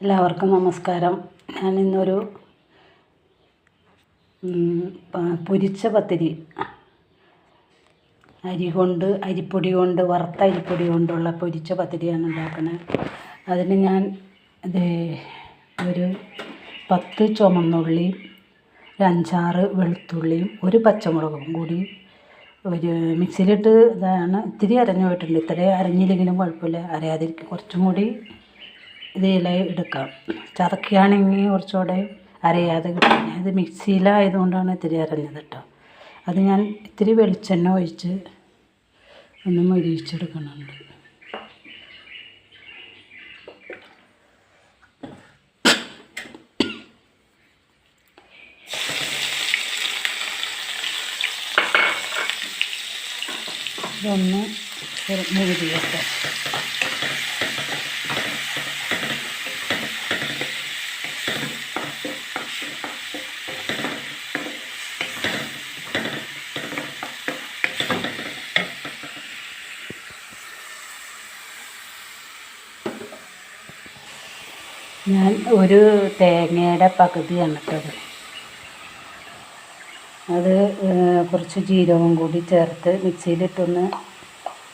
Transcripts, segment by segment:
എല്ലാവർക്കും നമസ്കാരം. ഞാൻ ഇന്നൊരു പൊരിച്ച പത്തിരി. അരി കൊണ്ട് അരിപ്പൊടി കൊണ്ട് വറുത്ത അരിപ്പൊടി കൊണ്ടുള്ള പൊരിച്ച പത്തിരിയാണ് ഉണ്ടാക്കുന്നത്. അതിന് ഞാൻ ഇത് ഒരു പത്ത് ചുമന്നുള്ളിയും ഒരു അഞ്ചാറ് വെളുത്തുള്ളിയും ഒരു പച്ചമുളകും കൂടി ഒരു മിക്സിയിലിട്ട് ഇതാണ് ഇത്തിരി അരഞ്ഞു പോയിട്ടുണ്ട്. ഇത്രയും അരഞ്ഞില്ലെങ്കിലും കുഴപ്പമില്ല. അരയാതിരിക്കും. കുറച്ചും കൂടി ഇതിൽ എടുക്കാം. ചതക്കുകയാണെങ്കിൽ കുറച്ചുകൂടെ അരയാതെ കിട്ടും. ഇത് മിക്സിയിലായതുകൊണ്ടാണ് ഇത്തിരി അരഞ്ഞത് കേട്ടോ. അത് ഞാൻ ഇത്തിരി വെളിച്ചെണ്ണ ഒഴിച്ച് ഒന്ന് മൊരിയിച്ചെടുക്കുന്നുണ്ട്. ഇതൊന്ന് മുരിയട്ടെ ഞാൻ ഒരു തേങ്ങയുടെ പകുതിയാണ് ഇട്ടത് അത് കുറച്ച് ജീരകവും കൂടി ചേർത്ത് മിക്സിയിലിട്ടൊന്ന്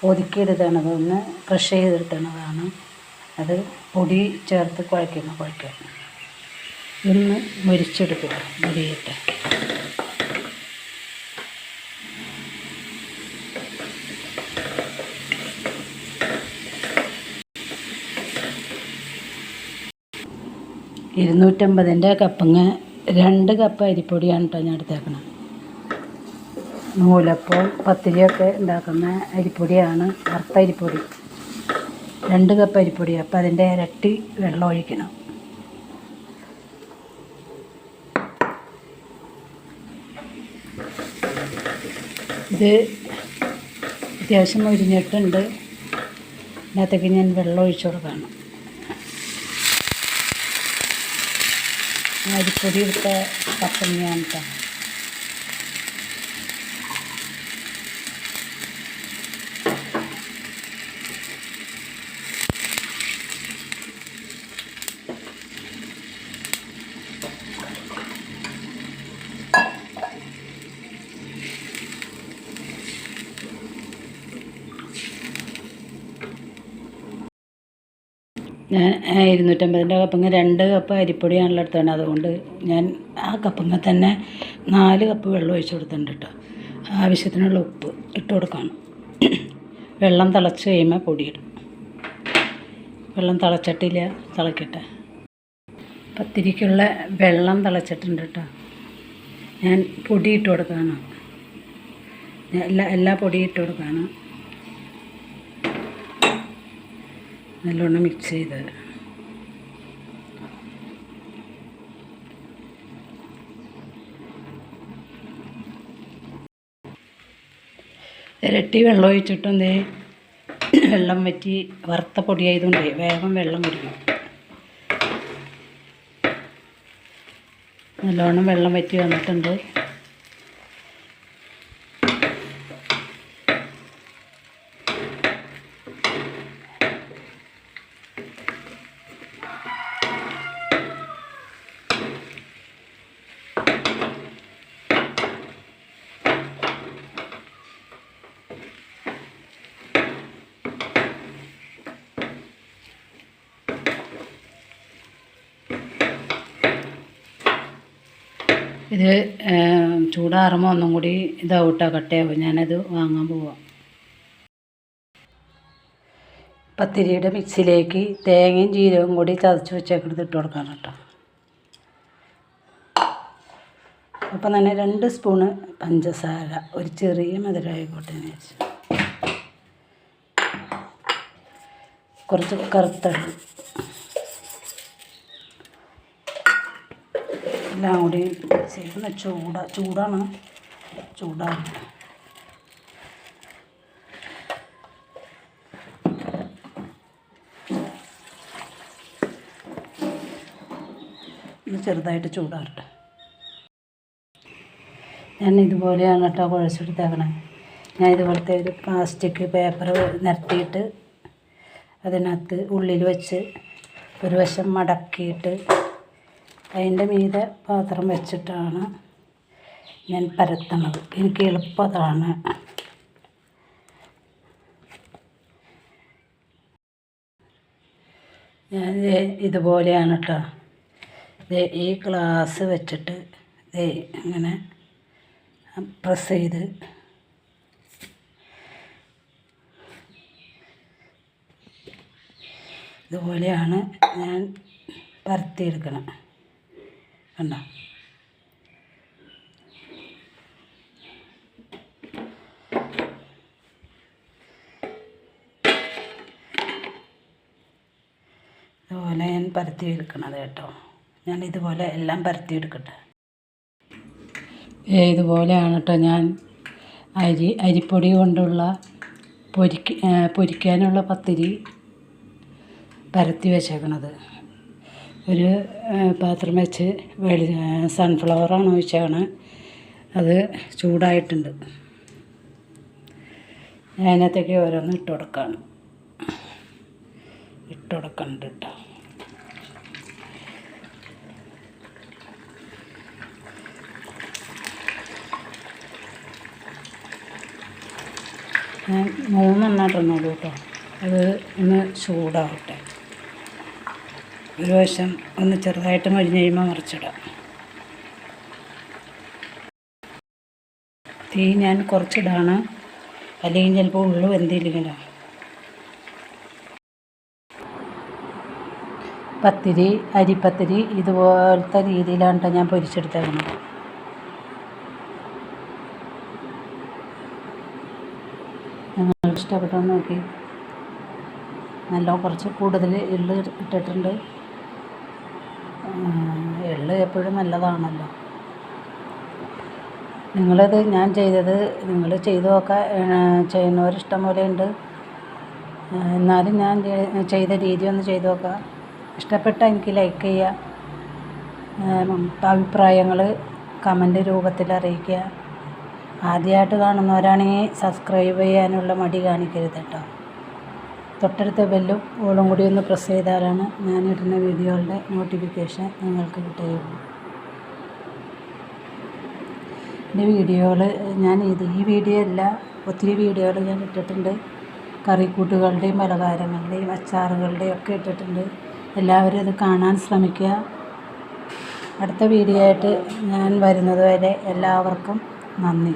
ഒതുക്കിയെടുത്താണ് അതൊന്ന് ക്രഷ് ചെയ്തിട്ടണതാണ്. അത് പൊടി ചേർത്ത് കുഴക്കണം കുഴക്കാൻ ഒന്ന് മുരിച്ചെടുക്കുക മുരിയട്ടെ. ഇരുന്നൂറ്റമ്പതിന്റെ കപ്പങ്ങ രണ്ട് കപ്പ് അരിപ്പൊടിയാണ് കേട്ടോ ഞാൻ എടുത്തേക്കണത്. നൂലപ്പം പത്തിരിയൊക്കെ ഉണ്ടാക്കുന്ന അരിപ്പൊടിയാണ് വറുത്ത അരിപ്പൊടി. രണ്ട് കപ്പ് അരിപ്പൊടി അപ്പം അതിന്റെ ഇരട്ടി വെള്ളം ഒഴിക്കണം. ഇത് അത്യാവശ്യം മുരിഞ്ഞിട്ടുണ്ട്. ഇതിനകത്തേക്ക് ഞാൻ വെള്ളം ഒഴിച്ചു കൊടുക്കണം. അരിപ്പൊടി എടുത്ത കപ്പങ്ങയാണ് കേട്ടോ. ഞാൻ ഇരുന്നൂറ്റമ്പതിന്റെ കപ്പങ്ങ രണ്ട് കപ്പ് അരിപ്പൊടിയാണല്ലോ എടുത്തത്. അതുകൊണ്ട് ഞാൻ ആ കപ്പങ്ങ തന്നെ നാല് കപ്പ് വെള്ളം ഒഴിച്ച് കൊടുത്തിട്ടുണ്ട് കേട്ടോ. ആവശ്യത്തിനുള്ള ഉപ്പ് ഇട്ട് കൊടുക്കണം. വെള്ളം തിളച്ച് കഴിയുമ്പോൾ പൊടിയിടും. വെള്ളം തിളച്ചിട്ടില്ല തിളക്കട്ടെ. പത്തിരിക്കുള്ള വെള്ളം തിളച്ചിട്ടുണ്ട് കേട്ടോ. ഞാൻ പൊടി ഇട്ട് കൊടുക്കാനാണ്. എല്ലാ എല്ലാ പൊടിയും ഇട്ട് കൊടുക്കാണ് നല്ലോണം മിക്സ് ചെയ്ത്. ഇരട്ടി വെള്ളം ഒഴിച്ചിട്ടും ദേ വെള്ളം വറ്റി വറുത്ത പൊടിയായതുകൊണ്ട് വേഗം വെള്ളം കുടിക്കും നല്ലോണം വെള്ളം വറ്റി വന്നിട്ടുണ്ട്. ഇത് ചൂടാറുമ്പോൾ ഒന്നും കൂടി ഇതാവട്ടോ കട്ടയാവും ഞാനത് വാങ്ങാൻ പോവാം. പത്തിരിയുടെ മിക്സിയിലേക്ക് തേങ്ങയും ജീരകവും കൂടി ചതച്ച് വെച്ചേക്കെടുത്ത് ഇട്ട് കൊടുക്കാം കേട്ടോ. അപ്പം തന്നെ രണ്ട് സ്പൂണ് പഞ്ചസാര ഒരു ചെറിയ മധുരമായിക്കോട്ടെ എന്ന് വെച്ച് കുറച്ച് കറുത്തത്. എല്ലാം കൂടി ചേർന്ന് ചൂട ചൂടാണ്. ചൂടാണ്. ചെറുതായിട്ട് ചൂടാറട്ടെ. ഞാൻ ഇതുപോലെയാണ് കേട്ടോ കുഴച്ചെടുത്തേക്കണേ. ഞാൻ ഇതുപോലത്തെ ഒരു പ്ലാസ്റ്റിക് പേപ്പർ നിരത്തിയിട്ട് അതിനകത്ത് ഉള്ളിൽ വെച്ച് ഒരു വശം മടക്കിയിട്ട് അതിന്റെ മീതെ പാത്രം വെച്ചിട്ടാണ് ഞാൻ പരത്തണത് എനിക്ക് എളുപ്പം അതാണ് ഞാൻ ഇതുപോലെയാണ് കേട്ടോ ഈ ഗ്ലാസ് വെച്ചിട്ട് ഇങ്ങനെ പ്രസ് ചെയ്ത് ഇതുപോലെയാണ് ഞാൻ പരത്തിയെടുക്കണം കണ്ടോ? ഇതുപോലെ ഞാൻ പരത്തി എടുക്കണത് കേട്ടോ. ഞാൻ ഇതുപോലെ എല്ലാം പരത്തി എടുക്കട്ടെ. ഇതുപോലെയാണ് കേട്ടോ ഞാൻ അരി അരിപ്പൊടി കൊണ്ടുള്ള പൊരിക്ക പൊരിക്കാനുള്ള പത്തിരി പരത്തി വെച്ചേക്കണത്. ഒരു പാത്രം വെച്ച് വെളി സൺഫ്ലവറാണ് ഒഴിച്ചാണ് അത് ചൂടായിട്ടുണ്ട്. അതിനകത്തേക്ക് ഓരോന്ന് ഇട്ട് കൊടുക്കാണ്. ഇട്ട് കൊടുക്കണ്ട് കേട്ടോ ഞാൻ മൂന്നെണ്ണം ഇടുന്നുള്ളൂ കേട്ടോ അത് ഒന്ന് ചൂടാവട്ടെ. ഒരു വശം ഒന്ന് ചെറുതായിട്ട് മരിഞ്ഞ് കഴിയുമ്പോൾ മറിച്ചിടാം. തീ ഞാൻ കുറച്ചിടാണ്. അല്ലെങ്കിൽ ചിലപ്പോൾ ഉള്ളു എന്തെങ്കിലും പത്തിരി അരിപ്പത്തിരി ഇതുപോലത്തെ രീതിയിലാണ് ഞാൻ പൊരിച്ചെടുത്തേക്കുന്നത് നിങ്ങൾക്ക് ഇഷ്ടപ്പെട്ടോ നോക്കി. നല്ല കുറച്ച് കൂടുതൽ എള്ള് ഇട്ടിട്ടുണ്ട്. എപ്പോഴും നല്ലതാണല്ലോ. നിങ്ങളത് ഞാൻ ചെയ്തത് നിങ്ങൾ ചെയ്തു നോക്കാൻ ചെയ്യുന്നവരിഷ്ടം പോലെ ഉണ്ട്. എന്നാലും ഞാൻ ചെയ്ത രീതി ഒന്ന് ചെയ്തു നോക്കുക ഇഷ്ടപ്പെട്ടാൽ എനിക്ക് ലൈക്ക് ചെയ്യുക അഭിപ്രായങ്ങൾ കമന്റ് രൂപത്തിൽ അറിയിക്കുക. ആദ്യമായിട്ട് കാണുന്നവരാണെങ്കിൽ സബ്സ്ക്രൈബ് ചെയ്യാനുള്ള മടി കാണിക്കരുത് കേട്ടോ തൊട്ടടുത്ത ബെല്ലും ഓളും കൂടി ഒന്ന് പ്രസ് ചെയ്താലാണ് ഞാനിടുന്ന വീഡിയോകളുടെ നോട്ടിഫിക്കേഷൻ നിങ്ങൾക്ക് കിട്ടുകയുള്ളൂ. എന്റെ വീഡിയോകൾ ഞാൻ ഇത് ഈ വീഡിയോ അല്ല ഒത്തിരി വീഡിയോകൾ ഞാൻ ഇട്ടിട്ടുണ്ട്. കറിക്കൂട്ടുകളുടെയും പലഹാരങ്ങളുടെയും അച്ചാറുകളുടെയും ഒക്കെ ഇട്ടിട്ടുണ്ട്. എല്ലാവരും ഇത് കാണാൻ ശ്രമിക്കുക. അടുത്ത വീഡിയോ ആയിട്ട് ഞാൻ വരുന്നത് വരെ എല്ലാവർക്കും നന്ദി.